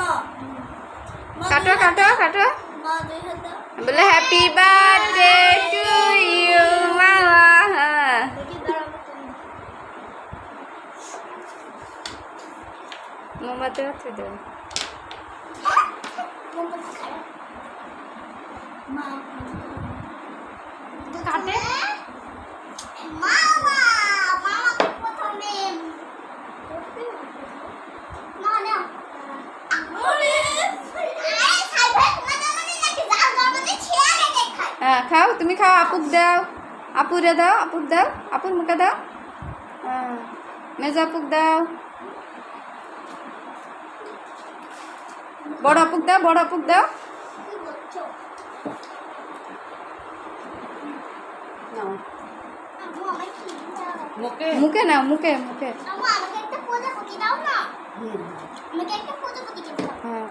মা। মা, কাটো কাটো কাটো। বলে হ্যাপি বার্থডে টু ইউ মামা মোমবাতি হচ্ছে মা হ্যাঁ খাও তুমি খাও আপুক দাও। আপুরে দাও আপুর দাও আপুর মুখে দাও। হ্যাঁ মেজ আপুক দাও। বড় আপুক দাও বড় আপুক দাও। মুখে? নাও মুখে মুখে। না। হ্যাঁ।